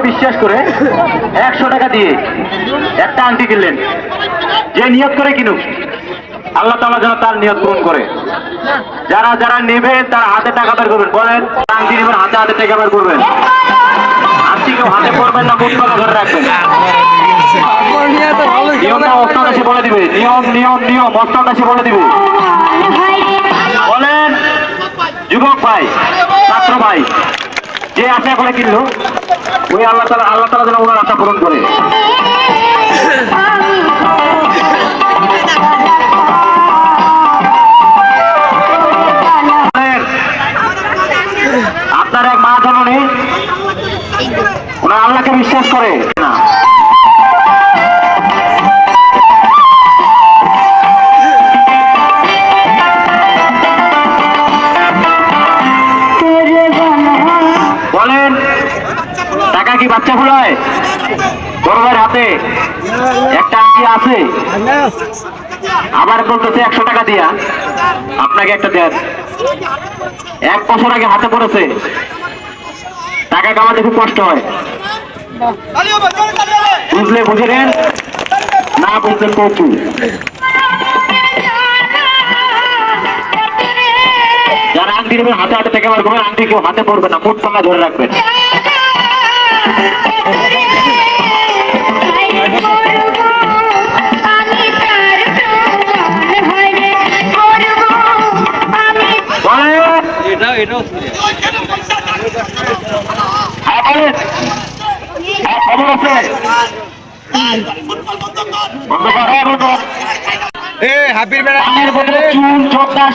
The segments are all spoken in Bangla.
বিশ্বাস করে একশো টাকা দিয়ে একটা আংটি কিনলেন। যে নিয়ত করে কিনুক, আল্লাহ তাআলা যেন তার নিয়ত পূরণ করে। যারা যারা নেবে, তার হাতে টাকা বের করবেন। বলেন, আংটি নেবেন, হাতে হাতে টাকা বের করবেন। আংটি কেউ হাতে পড়বেন না মুখ পাকা ধরে রাখবেন। যুবক ভাই, ছাত্র ভাই যে আশা করে কিনলো ওই আল্লাহ তালা আল্লাহ তালা যেন ওনার আশা পূরণ করে। আপনার এক মা জননী, ওনার আল্লাহকে বিশ্বাস করে। না টাকা কি বাচ্চা ফুলায় ভাইয়ের হাতে। একটা আংটি আছে? আবার বলতেছে একশো টাকা দিয়া। আপনাকে একটা দেন। এক বছর আগে হাতে পড়েছে। টাকা কামাতে খুব কষ্ট হয়। বুঝলে বুঝে নেন? না বুঝলে কৌতু যারা আংটি নেবেন হাতে হাতে টাকা বার করবেন আংটি কেউ হাতে পড়বে না মুঠ পাঙ্গা ধরে রাখবেন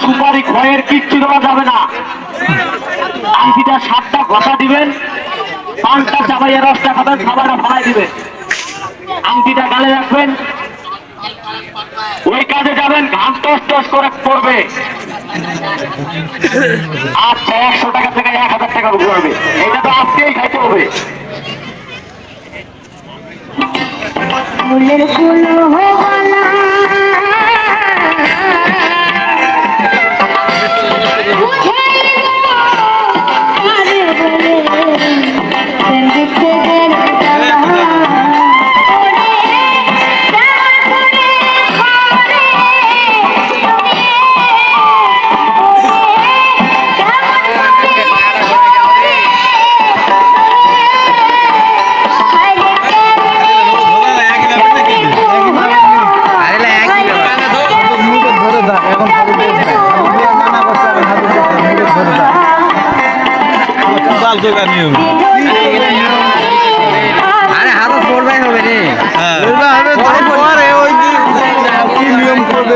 সুপারি খয়ের কিচ্ছু দেওয়া যাবে না। আংটিটা সাতটা ঘষা দিবেন পাঁচটা চাবাইয়া রসটা খাবেন, খাবারটা ফালাই দিবেন আংটিটা গালে রাখবেন। ওই কাজে যাবেন, ঘাম টস টস করে পড়বে। আচ্ছা একশো টাকা থেকে এক হাজার টাকা বুঝতে হবে। এটা তো আজকেই খাইতে হবে। ফুলের ফুল দাগ এখন নানা করছে আরে হাত হবে রে। হ্যাঁ। হবে ওই নিয়ম করবে?